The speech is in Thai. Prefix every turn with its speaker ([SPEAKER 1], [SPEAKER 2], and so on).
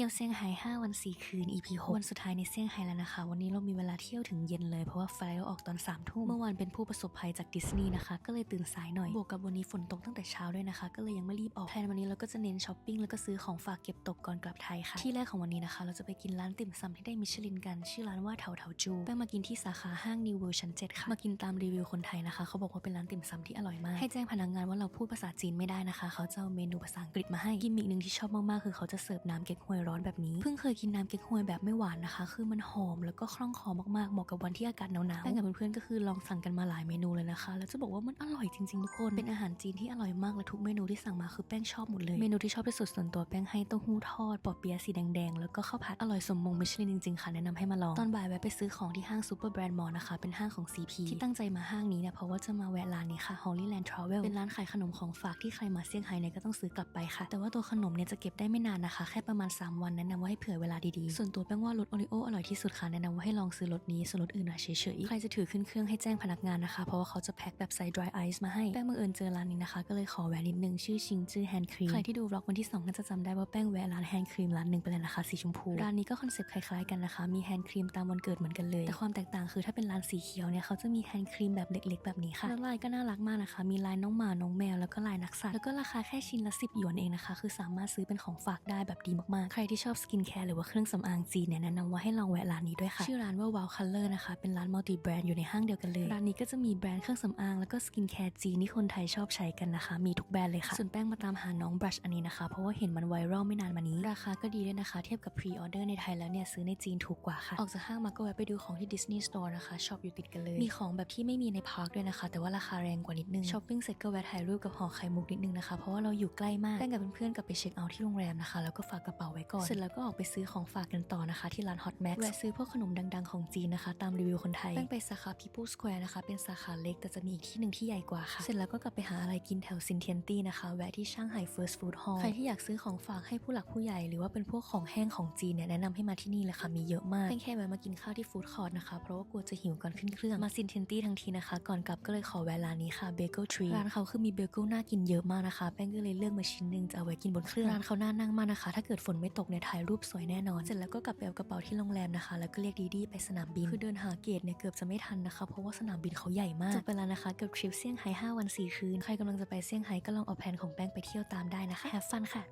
[SPEAKER 1] ที่ยวเซี่ยงไฮ้5วัน 4 คืน EP 6วันสุดท้ายในเซี่ยงไฮ้แล้วนะคะ วันนี้เรามีเวลาเที่ยวถึงเย็นเลยเพราะว่าไฟล์เราออกตอน3ามทุ่มเมื่อวานเป็นผู้ประสบภัยจากดิสนีย์นะคะ ก็เลยตื่นสายหน่อย บวกกับวันนี้ฝนตกตั้งแต่เช้าด้วยนะคะ ก็เลยยังไม่รีบออกแทนวันนี้เราก็จะเน้นช้อปปิ้งแล้วก็ซื้อของฝากเก็บตกก่อนกลับไทยค่ะ ที่แรกของวันนี้นะคะ เราจะไปกินร้านติ่มซำที่ได้มิชลินกัน ชื่อร้านว่าเถาเถาจูแป้งมากินที่สาขาห้างนิวเวิลด์ชั้น7ค่ะมากินตามรีวิวคนไทยนะคะ เขาบอกว่าเป็นร้านติ่มซำที่อร่อยมาก ให้แจ้งพนักงานว่าเราพูดภาษาจีนไม่ได้นะคะ เขาจะเอาเมนูภาษาอังกฤษมาให้กิมมิกหนึ่งที่ชอบมากๆคือเขาจะเสิร์ฟน้ำเก๊กฮวยร้อนแบบนี้ เพิ่งเคยกินน้ำเก๊กฮวยแบบไม่หวานนะคะ คือมันหอมแล้วก็คล่องคอมากๆ เหมาะกับวันที่อากาศหนาวๆแป้งกับเพื่อนๆก็คือลองสั่งกันมาหลายเมนูเลยนะคะ แล้วจะบอกว่ามันอร่อยจริงๆทุกคน เป็นอาหารจีนที่อร่อยมากและทุกเมนูที่สั่งมาคือแป้งชอบหมดเลย เมนูที่ชอบที่สุดส่วนตัวแป้งให้เต้าหู้ทอดปอเปี๊ยะสีแดงๆ แล้วก็ข้าวผัดอร่อยสมมงมิชลินจริงๆค่ะแนะนำให้มาลอง ตอนบ่ายแวะไปซื้อของที่ห้างซูเปอร์แบรนด์มอลนะคะ เป็นห้างของ CP ที่ตั้งใจมาห้างนี้เนี่ยเพราะว่าจะมาแวะร้านนี้ค่ะ Holyland Travel เป็นร้านขายขนมของฝากที่ใครมาเซี่ยงไฮ้เนี่ยก็ต้องซื้อกลับไปค่ะ แต่ว่าตัวขนมเนี่ยจะเก็บได้ไม่นานนะคะ แค่ประมาณ3วันแนะนำว่าให้เผื่อเวลาดีๆ ส่วนตัวแป้งว่ารสโอริโออร่อยที่สุดค่ะแนะนำว่าให้ลองซื้อรสนี้ส่วนรสอื่นอะเฉยๆ ใครจะถือขึ้นเครื่องให้แจ้งพนักงานนะคะ เพราะว่าเขาจะแพ็คแบบใส่ dry ice มาให้ แป้งบังเอิญเจอร้านนี้นะคะ ก็เลยขอแวะนิดนึงชื่อชิงจื้อแฮนด์ครีมใครที่ดูวล็อกวันที่ 2 ก็จะจำได้ว่าแป้งแวะร้านแฮนด์ครีมร้านหนึ่งไปเลยนะคะสีชมพูร้านนี้ก็คอนเซ็ปต์คล้ายๆกันนะคะมีแฮนด์ครีมตามวันเกิดเหมือนกันเลยแต่ความแตกต่างคือถ้าเป็นร้านสีเขียวเนี่ยเขาจะมีแฮนด์ครีมแบบเล็ก ๆ แบบนี้ค่ะแล้วลายก็น่ารักมากนะคะ มีลายน้องหมาน้องแมวแล้วก็ลายนักสัตว์แล้วก็ราคาแค่ชิ้นละ10หยวนเองนะคะ คือสามารถซื้อเป็นของฝากได้แบบดีมากๆใครที่ชอบสกินแคร์หรือว่าเครื่องสำอางจีนเนี่ยแนะนำว่าให้ลองแวะร้านนี้ด้วยค่ะ ชื่อร้านว่า Wow Color นะคะ เป็นร้านมัลติแบรนด์อยู่ในห้างเดียวกันเลย ร้านนี้ก็จะมีแบรนด์เครื่องสำอางแล้วก็สกินแคร์จีนที่คนไทยชอบใช้กันนะคะ มีทุกแบรนด์เลยค่ะ ส่วนแป้งมาตามหาน้องบรัชอันนี้นะคะ เพราะว่าเห็นมันไวรัลไม่นานมานี้ ราคาก็ดีด้วยนะคะ เทียบกับพรีออเดอร์ในไทยแล้วเนี่ยซื้อในจีนถูกกว่าค่ะ ออกจากห้างมาก็แวะไปดูของที่ดิสนีย์สโตร์นะคะช็อปอยู่ติดกันเลย มีของแบบที่ไม่มีในพาร์คด้วยนะคะ แต่ว่าราคาแรงกว่านิดนึงช้อปปิ้งเสร็จก็แวะถ่ายรูปกับหอไข่มุกนิดนึงนะคะเพราะว่าเราอยู่ใกล้มากแป้งกับเพื่อนๆกลับไปเช็คเอาท์ที่โรงแรมนะคะแล้วก็ฝากกระเป๋าไว้ก่อน เสร็จแล้วก็ออกไปซื้อของฝากกันต่อนะคะ ที่ร้าน Hot Max แวะซื้อพวกขนมดังๆของจีนนะคะ ตามรีวิวคนไทยแป้งไปสาขา People Square นะคะ เป็นสาขาเล็กแต่จะมีอีกที่หนึ่งที่ใหญ่กว่าค่ะ เสร็จแล้วก็กลับไปหาอะไรกินแถวซินเทียนตี้นะคะ แวะที่ช่างไห่ First Food Hall ใครที่อยากซื้อของฝากให้ผู้หลักผู้ใหญ่หรือว่าเป็นพวกของแห้งของจีนเนี่ยแนะนำให้มาที่นี่เลยค่ะมีเยอะมากแป้งแค่แวะมากินข้าวที่ฟู้ดคอร์ทนะคะเพราะว่ากลัวจะหิวก่อนขึ้นเครื่องมาซินเทียนตี้ทั้งทีนะคะ ก่อนกลับก็เลยขอแวะร้านนี้ค่ะ Bagel Tree ร้านเขาคือมีเบเกิลน่ากินเยอะมากนะคะแป้งก็เลยเลือกมาชิ้นหนึ่งจะเอาไว้กินบนเครื่องร้านเขาน่านั่งมากนะคะ ถ้าเกิดฝนไม่ตกเนี่ยถ่ายรูปสวยแน่นอน เสร็จแล้วก็กลับไปเอากระเป๋าที่โรงแรมนะคะ แล้วก็เรียกดีดีไปสนามบิน คือเดินหาเกตเนี่ยเกือบจะไม่ทันนะคะ เพราะว่าสนามบินเขาใหญ่มาก จบไปแล้วนะคะกับทริปเซี่ยงไฮ้5วัน 4 คืน ใครกำลังจะไปเซี่ยงไฮ้ก็ลองเอาแผนของแป้งไปเที่ยวตามได้นะคะแฮฟฟันค่ะ